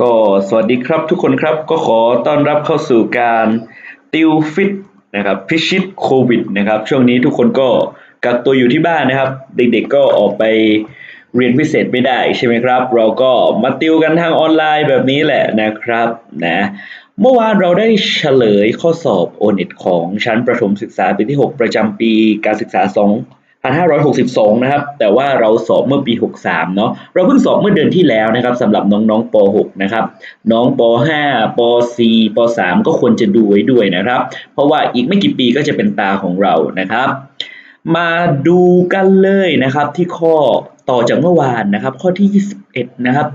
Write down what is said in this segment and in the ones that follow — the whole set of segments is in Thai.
ก็สวัสดีครับทุกคนครับก็ขอต้อนรับเข้าสู่การติวฟิตนะครับพิชิตโควิดนะครับช่วงนี้ทุกคนก็กักตัวอยู่ที่บ้านนะครับ เด็กๆก็ออกไปเรียนพิเศษไม่ได้ใช่ไหมครับ เราก็มาติวกันทางออนไลน์แบบนี้แหละนะครับนะเมื่อวานเราได้เฉลยข้อสอบ o n e t ของชั้นประถมศึกษาปีที่ 6 ประจำปีการศึกษา 2562 นะครับ แต่ว่าเราสอบเมื่อปี 63 เนาะ เราเพิ่งสอบเมื่อเดือนที่แล้วนะครับสำหรับน้องๆป .6 นะครับ น้องป .5 ป .4 ป .3 ก็ควรจะดูไว้ด้วยนะครับ เพราะว่าอีกไม่กี่ปีก็จะเป็นตาของเรานะครับ มาดูกันเลยนะครับที่ข้อต่อจากเมื่อวานนะครับ ข้อที่ 21 นะครับ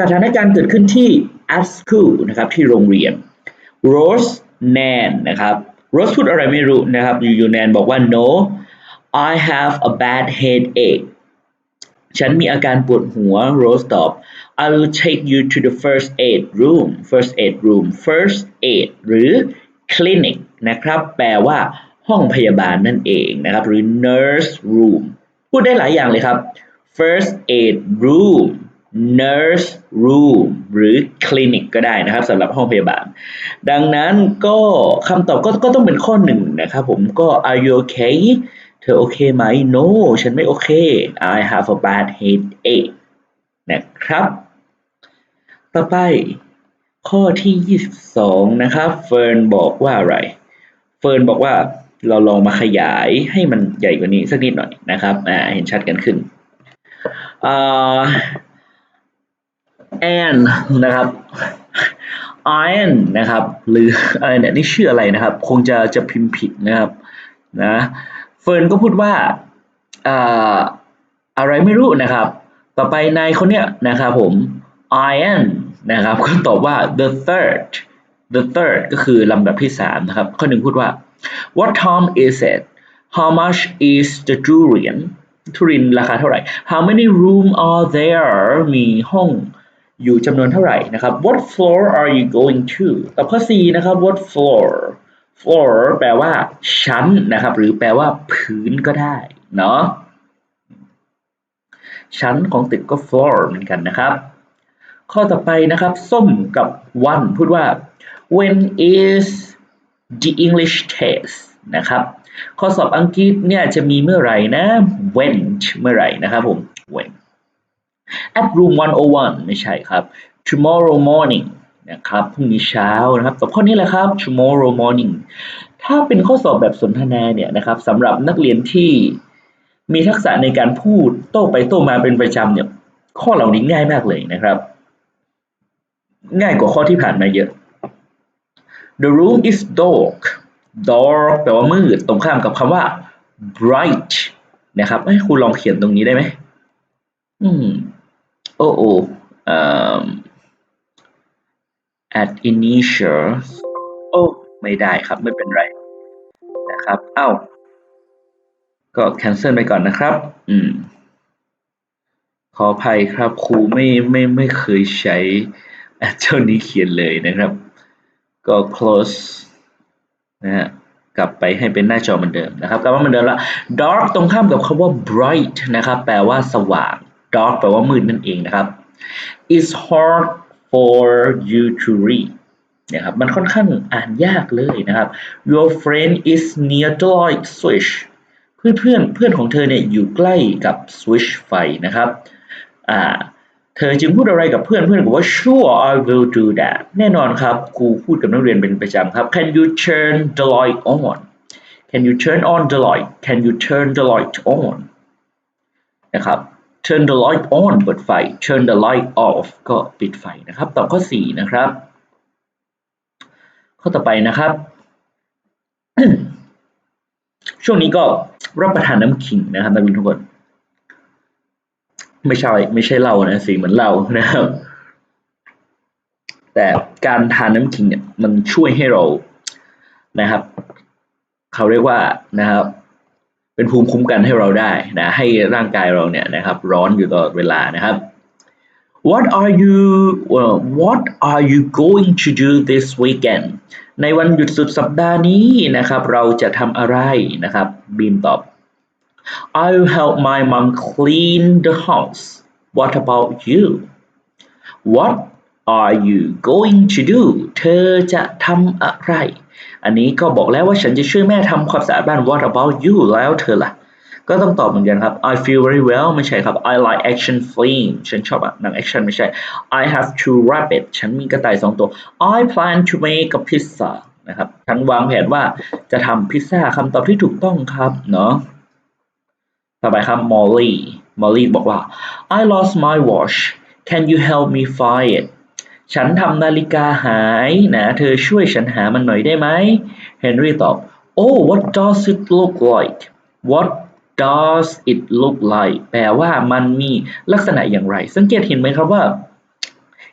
สถานการณ์เกิดขึ้นที่ at school นะครับที่โรงเรียน Rose Nan นะครับ Rose พูดอะไรไม่รู้นะครับอยู่ๆ Nan บอกว่า no I have a bad headache ฉันมีอาการปวดหัว Rose ตอบ I will take you to the first aid room first aid room first aid หรือ clinic นะครับ แปลว่า ห้องพยาบาลนั่นเองนะครับ หรือ nurse room พูดได้หลายอย่างเลยครับ first aid room nurse room หรือ clinic ก็ได้นะครับสำหรับห้องพยาบาล ดังนั้นก็คำตอบก็ก็ต้องเป็นข้อหนึ่งนะครับผมก็ are you okay ธอโอเคไหม no ฉันไม่โอเค I have a bad headache นะครับ ต่อไปข้อที่ 22 นะครับ เฟิร์นบอกว่าอะไร เฟิร์นบอกว่าเราลองมาขยายให้มันใหญ่กว่านี้สักนิดหน่อยนะครับ อ่า เห็นชัดกันขึ้นแอนนะครับ iron นะครับ หรืออะไรเนี่ย นี่ชื่ออะไรนะครับ คงจะจะพิมพ์ผิดนะครับ นะ ฟิร์นก็พูดว่าอ่อะไรไม่รู้นะครับ ต่อไปนายคนเนี้ยนะครับผม iron นะครับก็ตอบว่า the third the third ก็คือลำดับที่สามนะครับข้อหนึ่งพูดว่า what time is it how much is the durian ทุรียนราคาเท่าไหร่ how many room are there มีห้องอยู่จำนวนเท่าไหร่นะครับ what floor are you going to ตอบข้อ C นะครับ what floor floor แปลว่าชั้นนะครับ หรือแปลว่าพื้นก็ได้เนาะชั้นของตึกก็ floor เหมือนกันนะครับ ข้อต่อไปนะครับ ส้มกับ one พูดว่า when is the English test นะครับ ข้อสอบอังกฤษเนี่ยจะมีเมื่อไหร่นะ when เมื่อไหร่นะครับผม when at room 101 ไม่ใช่ครับ tomorrow morning นะครับพรุ่งนี้เช้านะครับตอบข้อนี้แหละครับ tomorrow morning ถ้าเป็นข้อสอบแบบสนทนาเนี่ยนะครับสำหรับนักเรียนที่มีทักษะในการพูดโต้ไปโต้มาเป็นประจำเนี่ยข้อเหล่านี้ง่ายมากเลยนะครับ ง่ายกว่าข้อที่ผ่านมาเยอะ the room is dark dark แปลว่ามืดตรงข้ามกับคำว่า bright นะครับให้ครูลองเขียนตรงนี้ได้ไหมอืม โอ้โอ้เอ่อ at initial โอ้ไม่ได้ครับไม่เป็นไรนะครับเอ้าก็ cancel ไปก่อนนะครับ อืม ขออภัยครับครูไม่ไม่ไม่เคยใช้เจ้านี้เขียนเลยนะครับ ก็ close นะฮะกลับไปให้เป็นหน้าจอเหมือนเดิมนะครับกลับมาเหมือนเดิมละ dark ตรงข้ามกับคำว่า bright นะครับ แปลว่าสว่าง dark แปลว่ามืดนั่นเองนะครับ it's hard for you to read นะครับมันค่อนข้างอ่านยากเลยนะครับ your friend is near the light switch เพื่อนเพื่อนเพื่อนของเธอเนี่ยอยู่ใกล้กับ switch ไฟนะครับอ่าเธอจึงพูดอะไรกับเพื่อนเพื่อนบอกว่า sure I will do that แน่นอนครับครูพูดกับนักเรียนเป็นประจำครับ can you turn the light on can you turn on the light can you turn the light on นะครับ turn the light on เปิดไฟ turn the light off ก็ปิดไฟนะครับตอบข้อ 4 นะครับ ข้อต่อไปนะครับ ช่วงนี้ก็รับประทานน้ำขิงนะครับนักเรียนทุกคน ไม่ใช่ไม่ใช่เหล้านะสีเหมือนเหล้านะครับ แต่การทานน้ำขิงเนี่ยมันช่วยให้เรานะครับ เขาเรียกว่านะครับ เป็นภูมิคุ้มกันให้เราได้นะให้ร่างกายเราเนี่ยนะครับร้อนอยู่ตลอดเวลานะครับ What are you well, What are you going to do this weekend ในวันหยุดสุดสัปดาห์นี้นะครับ เราจะทำอะไรนะครับบีมตอบ I'll help my mom clean the house What about you What are you going to do เธอจะทำอะไร อันนี้ก็บอกแล้วว่าฉันจะช่วยแม่ทำความสะอาดบ้าน what about you แล้วเธอล่ะ ก็ต้องตอบเหมือนกันครับ I feel very well ไม่ใช่ครับ I like action film ฉันชอบหนังแอคชั่นไม่ใช่ I have two rabbits ฉันมีกระต่ายสองตัว I plan to make a pizza นะครับ ฉันวางแผนว่าจะทำพิซซ่าคำตอบที่ถูกต้องครับเนาะต่อไปครับ Molly Molly บอกว่า I lost my watch can you help me find it ฉันทำนาฬิกาหายนะเธอช่วยฉันหามันหน่อยได้ไหม Henry ตอบ Oh what does it look like what does it look like แปลว่ามันมีลักษณะอย่างไร สังเกตเห็นไหมครับว่า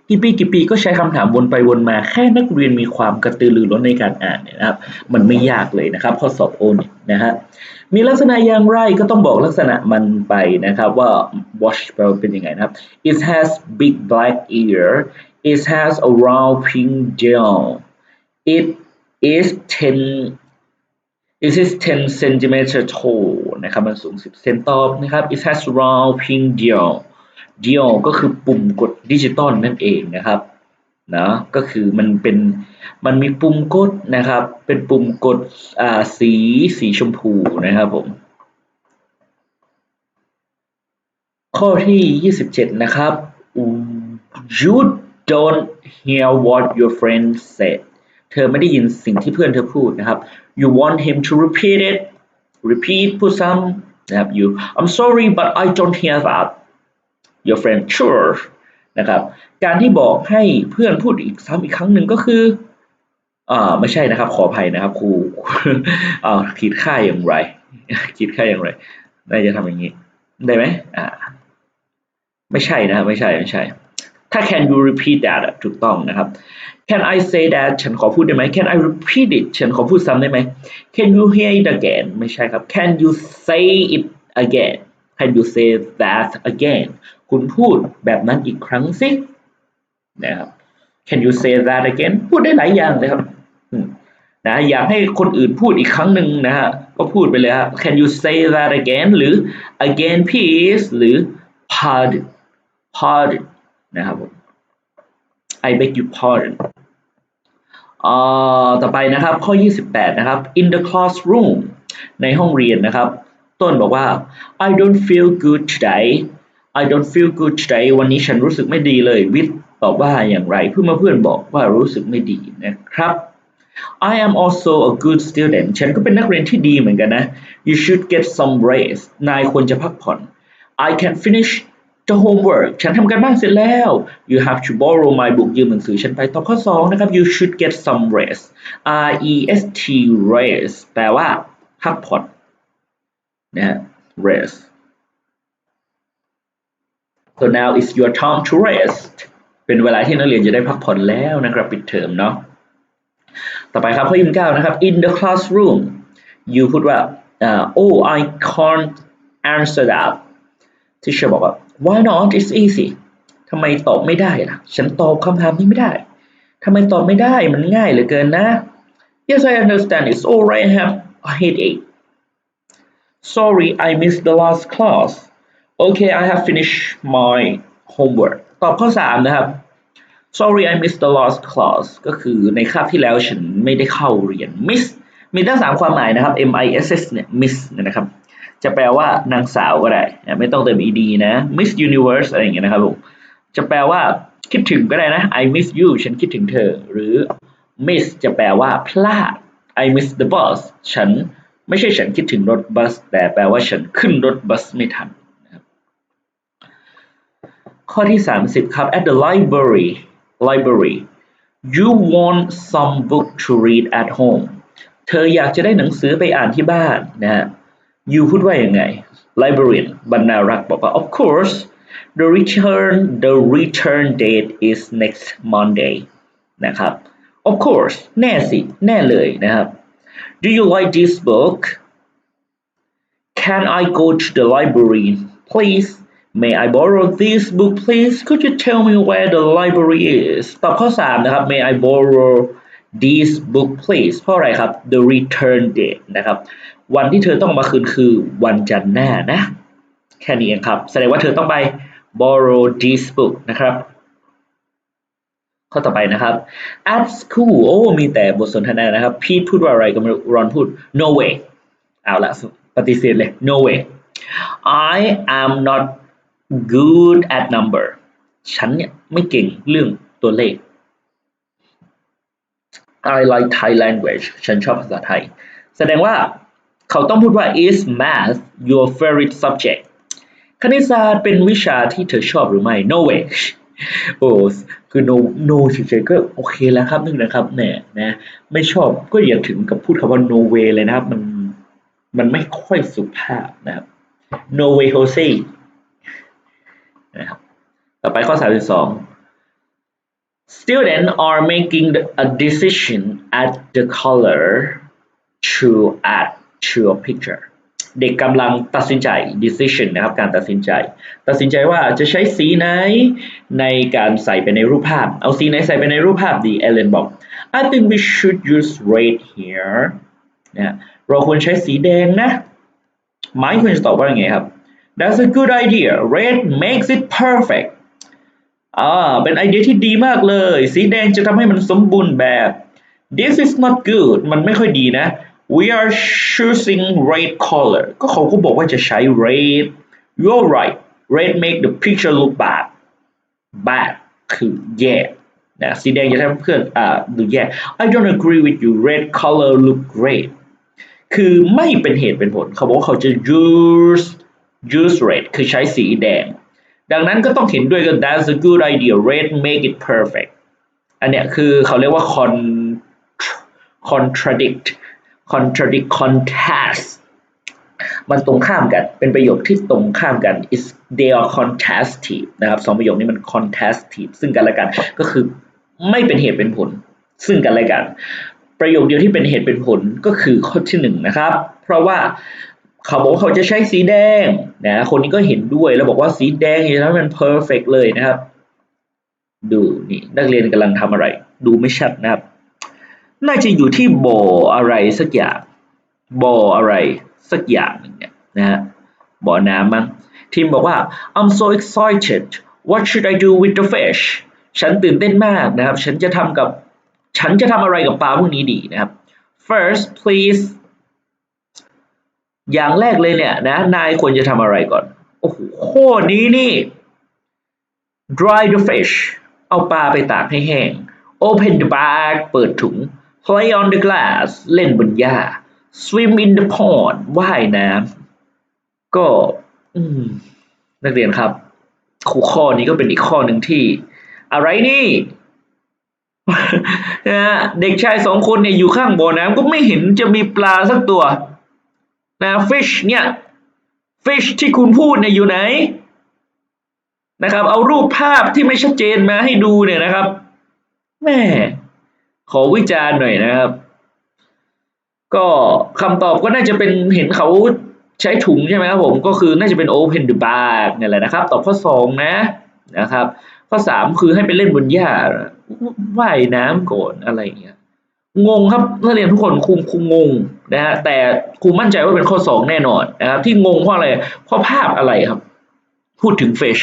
กี่ปีกี่ปีก็ใช้คำถามวนไปวนมา แค่นักเรียนมีความกระตือรือร้นในการอ่านเนี่ยนะครับ มันไม่ยากเลยนะครับ ข้อสอบโอเนี่ยนะฮะมีลักษณะอย่างไรก็ต้องบอกลักษณะมันไปนะครับว่า watch แปลว่าเป็นยังไงนะครับ it has big black ear it has a round pink tail it is 10 it is 10 centimeter tall นะครับมันสูง 10 เซนตอบนะครับ it has round pink dial dial ก็คือปุ่มกดดิจิตอลนั่นเองนะครับนะก็คือมันเป็นมันมีปุ่มกดนะครับ เป็นปุ่มกดอ่าสีสีชมพูนะครับผม ข้อที่ 27 นะครับ you don't hear what your friend said เธอไม่ได้ยินสิ่งที่เพื่อนเธอพูดนะครับ you want him to repeat it repeat พูดซ้ำนะครับ you I'm sorry but I don't hear that your friend sure นะครับ การที่บอกให้เพื่อนพูดอีกซ้ำอีกครั้งหนึ่งก็คืออ่าไม่ใช่นะครับ ขออภัยนะครับครูอ่าคิดค่าอย่างไร คิดค่าอย่างไรน่าจะทำอย่างนี้ ได้ไหมอ่า ไม่ใช่นะครับไม่ใช่ไม่ใช่ ถ้า can you repeat that ถูกต้องนะครับ can I say that ฉันขอพูดได้ไหม can I repeat it ฉันขอพูดซ้ำได้ไหม can you hear it again ไม่ใช่ครับ can you say it again can you say that again คุณพูดแบบนั้นอีกครั้งสินะครับ can you say that again พูดได้หลายอย่างเลยครับนะอยากให้คนอื่นพูดอีกครั้งหนึ่งนะฮะก็พูดไปเลยฮะ can you say that again หรือ again please หรือ pardon pardon นะครับผม I beg your pardon อ่าต่อไปนะครับข้อ 28 นะครับ in the classroom ในห้องเรียนนะครับ ต้นบอกว่า I don't feel good today I don't feel good today วันนี้ฉันรู้สึกไม่ดีเลยวิทตอบว่าอย่างไรเพื่อนเพื่อนบอกว่ารู้สึกไม่ดีนะครับ I am also a good student ฉันก็เป็นนักเรียนที่ดีเหมือนกันนะ You should get some rest นายควรจะพักผ่อน I can finish the homework ฉันทำการบ้านเสร็จแล้ว You have to borrow my book ยืมหนังสือฉันไปตอบข้อ 2 นะครับ You should get some rest R E S T rest แปลว่าพักผ่อนนะ rest so now it's your time to rest เป็นเวลาที่นักเรียนจะได้พักผ่อนแล้วนะครับปิดเทอมเนาะต่อไปครับข้อยี่สิบเก้านะครับ in the classroom you พูดว่า uh, oh I can't answer that teacher บอกว่า why not it's easy ทำไมตอบไม่ได้ล่ะ ฉันตอบคำถามนี้ไม่ได้ทำไมตอบไม่ได้มันง่ายเหลือเกินนะ yes I understand it's alright I have a headache sorry I missed the last class okay I have finished my homework ตอบข้อสามนะครับ sorry I missed the last class ก็คือในคาบที่แล้วฉันไม่ได้เข้าเรียน miss มีทั้งสามความหมายนะครับ M I S S เนี่ย miss นะครับ จะแปลว่านางสาวก็ได้ ไม่ต้องเติม ed นะ miss universe อะไรอย่างเงี้ยนะครับผมจะแปลว่าคิดถึงก็ได้นะ I miss you ฉันคิดถึงเธอ หรือ miss จะแปลว่าพลาด I miss the bus ฉันไม่ใช่ฉันคิดถึงรถบัส แต่แปลว่าฉันขึ้นรถบัสไม่ทันข้อที่ 30 ครับ at the library library you want some book to read at home เธออยากจะได้หนังสือไปอ่านที่บ้านนะ ฮะ you พูดว่ายังไง librarian บรรณารักษ์บอกว่า of course the return the return date is next Monday นะครับ of course แน่สิ แน่เลยนะครับ do you like this book can I go to the library please May I borrow this book please could you tell me where the library is ตอบข้อ 3 นะครับ May I borrow this book please เพราะอะไรครับ the return date นะครับ วันที่เธอต้องมาคืนคือวันจันทร์หน้านะ แค่นี้เองครับ แสดงว่าเธอต้องไป borrow this book นะครับ ข้อต่อไปนะครับ at school โอ้มีแต่บทสนทนานะครับ พีทพูดว่าอะไรก็ไม่รู้รอนพูด no way เอาละปฏิเสธเลย no way I am not good at number ฉันเนี่ยไม่เก่งเรื่องตัวเลข I like Thai language ฉันชอบภาษาไทย แสดงว่า เขาต้องพูดว่า is math your favorite subject คณิตศาสตร์เป็นวิชาที่เธอชอบหรือไม่ no way โอ้คือ no no เฉยๆก็โอเคแล้วครับนึกนะครับเนี่ยนะไม่ชอบก็อย่าถึงกับพูดคำว่า no way เลยนะครับ มันมันไม่ค่อยสุภาพนะครับ no way Jose นะครับต่อไปข้อ 32 Students are making a decision at the color to add to a picture เด็กกำลังตัดสินใจ decision นะครับการตัดสินใจ ตัดสินใจว่าจะใช้สีไหนในการใส่ไปในรูปภาพ เอาสีไหนใส่ไปในรูปภาพดีเอเลนบอก I think we should use red here นะเราควรใช้สีแดงนะไม้ควรจะตอบว่าอย่างไงครับ That's a good idea red makes it perfect อ่าเป็นไอเดียที่ดีมากเลย สีแดงจะทำให้มันสมบูรณ์แบบ This is not good มันไม่ค่อยดีนะ We are choosing red color ก็เขาก็บอกว่าจะใช้ red You're right red make the picture look bad bad คือแย่นะสีแดงจะทำให้เพื่อนอ่าดูแย่ I don't agree with you red color look great คือไม่เป็นเหตุเป็นผล เขาบอกว่าเขาจะ use use red คือใช้สีแดง ดังนั้นก็ต้องเห็นด้วยกัน that's a good idea red make it perfect อันเนี้ยคือเขาเรียกว่า con contradict contradict contest มันตรงข้ามกัน เป็นประโยคที่ตรงข้ามกัน is they are contrastive นะครับสองประโยคนี้มัน contrastive ซึ่งกันและกัน ก็คือไม่เป็นเหตุเป็นผล ซึ่งกันและกัน ประโยคเดียวที่เป็นเหตุเป็นผลก็คือข้อที่หนึ่งนะครับ เพราะว่าเขาบอกว่าเขาจะใช้สีแดงนะ คนนี้ก็เห็นด้วยแล้วบอกว่าสีแดงเนี่ยแล้วมัน perfect เลยนะครับ ดูนี่นักเรียนกำลังทำอะไร ดูไม่ชัดนะครับ น่าจะอยู่ที่บ่ออะไรสักอย่างบ่ออะไรสักอย่างหนึ่งเนี่ยนะฮะบ่อน้ำมั้งทีมบอกว่า I'm so excited what should I do with the fish ฉันตื่นเต้นมากนะครับ ฉันจะทำกับ ฉันจะทำอะไรกับปลาพวกนี้ดีนะครับ first please อย่างแรกเลยเนี่ยนะนายควรจะทำอะไรก่อน โอ้โหข้อนี้นี่ dry the fish เอาปลาไปตากให้แห้ง open the bag เปิดถุง play on the glass เล่นบนหญ้า swim in the pond ว่ายน้ำก็อืมนักเรียนครับคูข้อนี้ก็เป็นอีกข้อหนึ่งที่ อะไรนี่นะฮะเด็กชายสองคนเนี่ยอยู่ข้างบ่อน้ำก็ไม่เห็นจะมีปลาสักตัวนะ fish เนี่ย fish ที่คุณพูดเนี่ยอยู่ไหนนะครับ เอารูปภาพที่ไม่ชัดเจนมาให้ดูเนี่ยนะครับแม่ ขอวิจารณ์หน่อยนะครับ ก็คำตอบก็น่าจะเป็นเห็นเขาใช้ถุงใช่ไหมครับผม ก็คือน่าจะเป็น open the bag นี่แหละนะครับ ตอบข้อสองนะนะครับ ข้อสามคือให้ไปเล่นบนหญ้าว่ายน้ำก่อนอะไรอย่างเงี้ยงงครับนักเรียนทุกคนครูครูงงนะฮะแต่ครูมั่นใจว่าเป็นข้อสองแน่นอนนะครับ ที่งงเพราะอะไรเพราะภาพอะไรครับ พูดถึง fish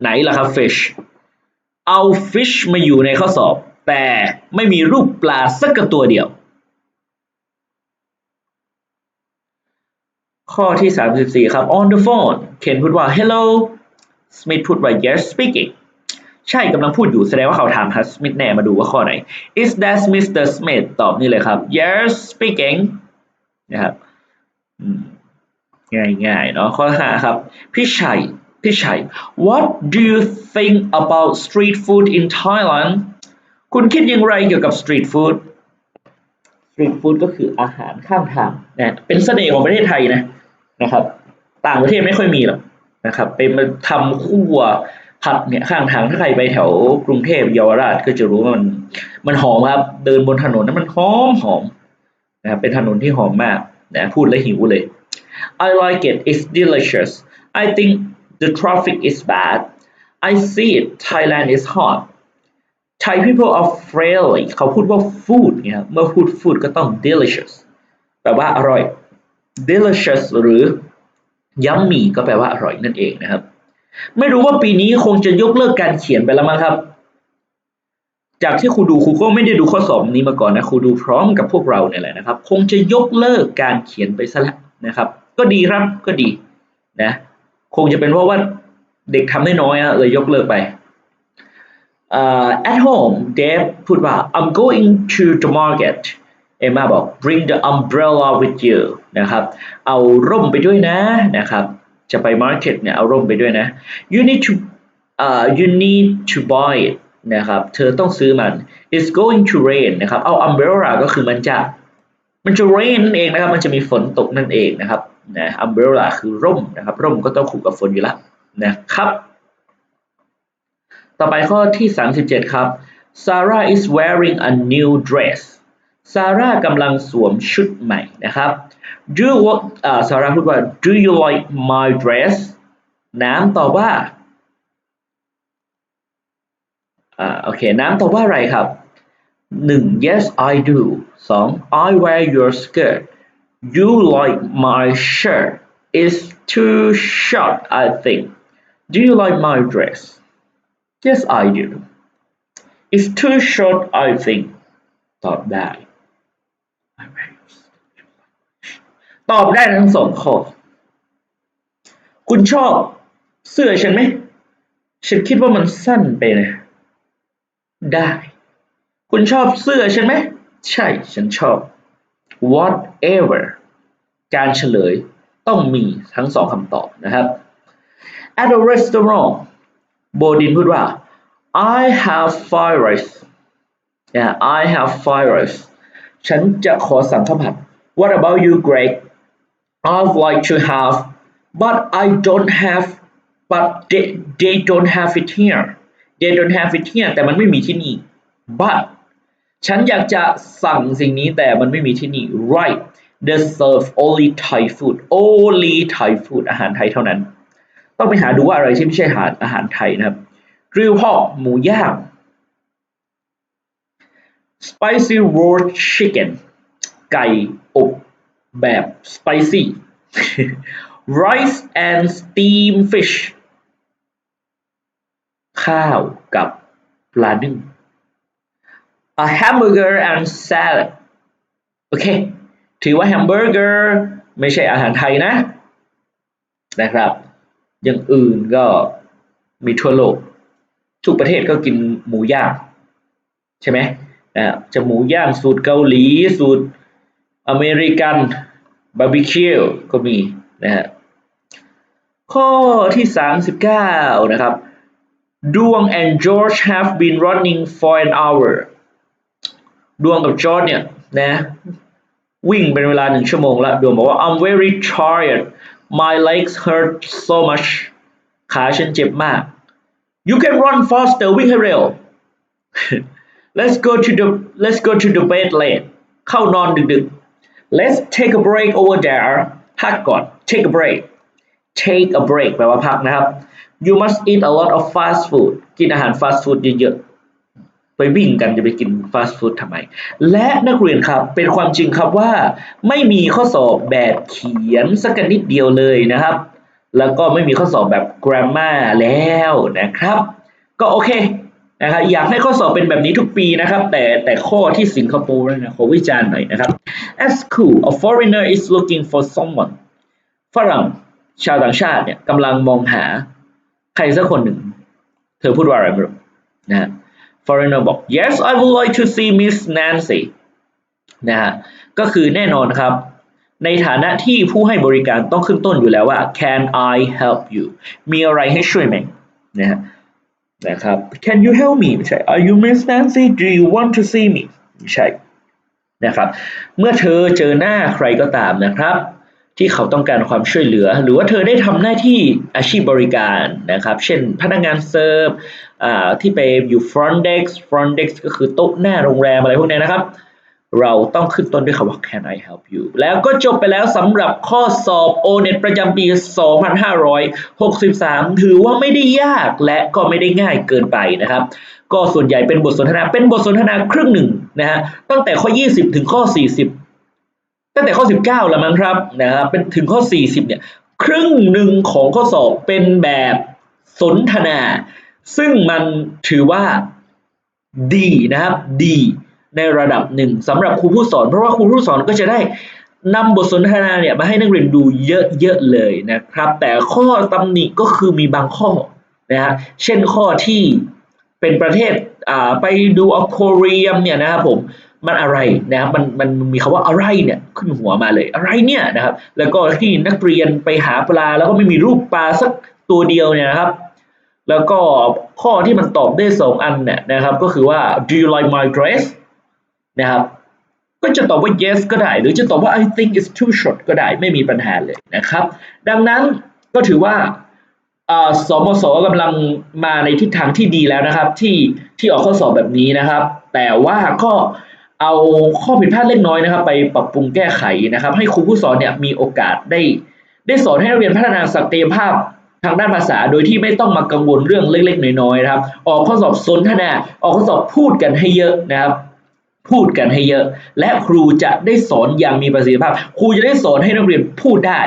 ไหนล่ะครับ fish เอา fish มาอยู่ในข้อสอบ แต่ไม่มีรูปปลาสักตัวเดียว ข้อที่ 34 ครับ on the phone เคนพูดว่า hello Smith พูดว่า yes speaking ใช่กำลังพูดอยู่แสดงว่าเขาถามฮัสมิธแน่มาดูว่าข้อไหน is that Mr. Smith ตอบนี่เลยครับ yes speaking นะครับง่ายง่ายๆเนาะข้อห้าครับ พี่ชัยพี่ชัย what do you think about street food in Thailand คุณคิดอย่างไรเกี่ยวกับ street food street food ก็คืออาหารข้างทางนะเป็นเสน่ห์ของประเทศไทยนะนะครับ ต่างประเทศไม่ค่อยมีหรอกนะครับไปมาทำคั่วผัดเนี่ยข้างทางถ้าใครไปแถวกรุงเทพเยาวราชก็จะรู้ว่ามัน มันหอมครับ เดินบนถนนนั้นมันหอมหอมนะครับเป็นถนนที่หอมมากนะพูดแล้วหิวเลย I like it it's delicious I think the traffic is bad I see it Thailand is hot Thai people are friendly เขาพูดว่า food เนี่ยเมื่อพูด food ก็ต้อง delicious แปลว่าอร่อย delicious หรือ yummy ก็แปลว่าอร่อยนั่นเองนะครับ ไม่รู้ว่าปีนี้คงจะยกเลิกการเขียนไปแล้วมั้งครับ จากที่ครูดูครูก็ไม่ได้ดูข้อสอบนี้มาก่อนนะครูดูพร้อมกับพวกเราเนี่ยแหละนะครับ คงจะยกเลิกการเขียนไปซะแล้วนะครับ ก็ดีครับก็ดีนะ คงจะเป็นเพราะว่าเด็กทำได้น้อยอะเลยยกเลิกไป uh, at home Dave พูดว่า I'm going to the market เอมมาบอก bring the umbrella with you นะครับ เอาร่มไปด้วยนะนะครับ จะไป market เนี่ย เอาร่มไปด้วยนะ you need to uh, you need to buy it นะครับ เธอต้องซื้อมัน it's going to rain นะครับ เอา umbrella ก็คือมันจะ มันจะ rain นั่นเองนะครับ มันจะมีฝนตกนั่นเองนะครับ นะ umbrella คือร่มนะครับ ร่มก็ต้องคู่กับฝนอยู่แล้วนะครับ ต่อไปข้อที่ 37 ครับ Sarah is wearing a new dress Sarah กำลังสวมชุดใหม่นะครับ Do you what อ่า Sarah พูดว่า Do you like my dress น้ำตอบว่าอ่าโอเค น้ำตอบว่าอะไรครับหนึ่ง Yes I do สอง I wear your skirt You like my shirt It's too short I think Do you like my dress Yes I do It's too short I think ตอบได้ ตอบได้ทั้งสองข้อ คุณชอบเสื้อฉันไหม ฉันคิดว่ามันสั้นไปนะ ได้ คุณชอบเสื้อฉันไหม ใช่ ฉันชอบ whatever การเฉลยต้องมีทั้งสองคำตอบนะครับ at a restaurant โบดินพูดว่า I have fried rice yeah I have fried rice ฉันจะขอสั่งข้าวผัด What about you Greg I'd like to have but I don't have but they, they don't have it here they don't have it here แต่มันไม่มีที่นี่ but ฉันอยากจะสั่งสิ่งนี้แต่มันไม่มีที่นี่ right they serve only Thai food only Thai food อาหารไทยเท่านั้น ต้องไปหาดูว่าอะไรที่ไม่ใช่อาหารอาหารไทยนะครับ grill pork หมูย่าง spicy roast chicken ไก่อบแบบ spicy rice and steam fish ข้าวกับปลานึ่ง a hamburger and salad โอเค ถือว่าแฮมเบอร์เกอร์ไม่ใช่อาหารไทยนะ นะครับ อย่างอื่นก็มีทั่วโลก ทุกประเทศก็กินหมูย่าง ใช่ไหมนะจะหมูย่างสูตรเกาหลี สูตรอเมริกันบาร์บีคิวก็มีนะฮะข้อที่ 39 นะครับดวง and George have been running for an hour ดวงกับจอร์จเนี่ยนะวิ่งเป็นเวลาหนึ่งชั่วโมงแล้วดวงบอกว่า I'm very tired my legs hurt so much ขาฉันเจ็บมาก you can run faster วิ่งให้เร็ว let's go to the let's go to the bed late เข้านอนดึกๆ let's take a break over there พักก่อน take a break take a break แปลว่าพักนะครับ you must eat a lot of fast food กินอาหาร fast food เยอะๆ ไปวิ่งกันจะไปกิน fast food ทำไม และนักเรียนครับเป็นความจริงครับว่าไม่มีข้อสอบแบบเขียนสักนิดเดียวเลยนะครับ แล้วก็ไม่มีข้อสอบแบบ grammar แล้วนะครับ ก็โอเคนะครับอยากให้ข้อสอบเป็นแบบนี้ทุกปีนะครับ แต่แต่ข้อที่สิงคโปร์นะขอวิจารณ์หน่อยนะครับ at school a foreigner is looking for someone ฝรั่งชาวต่างชาติเนี่ยกำลังมองหาใครสักคนหนึ่ง เธอพูดว่าอะไรไม่รู้นะฮะ foreigner บอก yes I would like to see Miss Nancy นะฮะก็คือแน่นอนครับ ในฐานะที่ผู้ให้บริการต้องขึ้นต้นอยู่แล้วว่า can I help you มีอะไรให้ช่วยไหมนะฮะนะครับ can you help me ไม่ใช่ are you Miss Nancy do you want to see me ไม่ใช่นะครับ เมื่อเธอเจอหน้าใครก็ตามนะครับ ที่เขาต้องการความช่วยเหลือ หรือว่าเธอได้ทำหน้าที่อาชีพบริการนะครับ เช่นพนักงานเสิร์ฟที่ไปอยู่ front desk front desk ก็คือโต๊ะหน้าโรงแรมอะไรพวกนี้นะครับ เราต้องขึ้นต้นด้วยคำว่า can I help you แล้วก็จบไปแล้วสำหรับข้อสอบ O-NET ประจำปี 2563 ถือว่าไม่ได้ยากและก็ไม่ได้ง่ายเกินไปนะครับ ก็ส่วนใหญ่เป็นบทสนทนาเป็นบทสนทนาครึ่งหนึ่งนะฮะตั้งแต่ข้อ 20 ถึงข้อ 40 ตั้งแต่ข้อ 19 แล้วมั้งครับนะครับเป็นถึงข้อ 40 เนี่ยครึ่งหนึ่งของข้อสอบเป็นแบบสนทนา ซึ่งมันถือว่าดีนะครับดีในระดับหนึ่งสำหรับครูผู้สอน เพราะว่าครูผู้สอนก็จะได้นำบทสนทนาเนี่ยมาให้นักเรียนดูเยอะๆเลยนะครับ แต่ข้อตำหนิก็คือมีบางข้อนะฮะเช่นข้อที่เป็นประเทศอ่าไปดูออโคเรียมเนี่ยนะครับผม มันอะไรนะครับมันมันมีคำว่าอะไรเนี่ยขึ้นหัวมาเลยอะไรเนี่ยนะครับ แล้วก็ที่นักเรียนไปหาปลาแล้วก็ไม่มีรูปปลาสักตัวเดียวเนี่ยนะครับ แล้วก็ข้อที่มันตอบได้สองอันเนี่ยนะครับ ก็คือว่า do you like my dress นะครับก็จะตอบว่า yes ก็ได้ หรือจะตอบว่า I think it's too short ก็ได้ไม่มีปัญหาเลยนะครับ ดังนั้นก็ถือว่าอ่าสมสกำลังมาในทิศทางที่ดีแล้วนะครับ ที่ที่ออกข้อสอบแบบนี้นะครับ แต่ว่าก็ เอาข้อผิดพลาดเล็กน้อยนะครับ ไปปรับปรุงแก้ไขนะครับ ให้ครูผู้สอนเนี่ยมีโอกาสได้ ได้สอนให้นักเรียนพัฒนาศักยภาพทางด้านภาษาโดยที่ไม่ต้องมากังวลเรื่องเล็กๆ น้อยๆนะครับ ออกข้อสอบสนทนา ออกข้อสอบพูดกันให้เยอะนะครับ พูดกันให้เยอะ และครูจะได้สอนอย่างมีประสิทธิภาพ ครูจะได้สอนให้นักเรียนพูดได้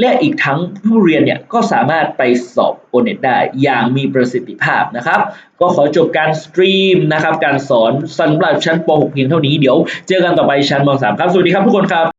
และอีกทั้งผู้เรียนเนี่ยก็สามารถไปสอบโอเน็ตได้อย่างมีประสิทธิภาพนะครับ ก็ขอจบการสตรีมนะครับ การสอนสำหรับชั้นป .6 เพียงเท่านี้เดี๋ยวเจอกันต่อไปชั้นม .3 ครับ สวัสดีครับทุกคนครับ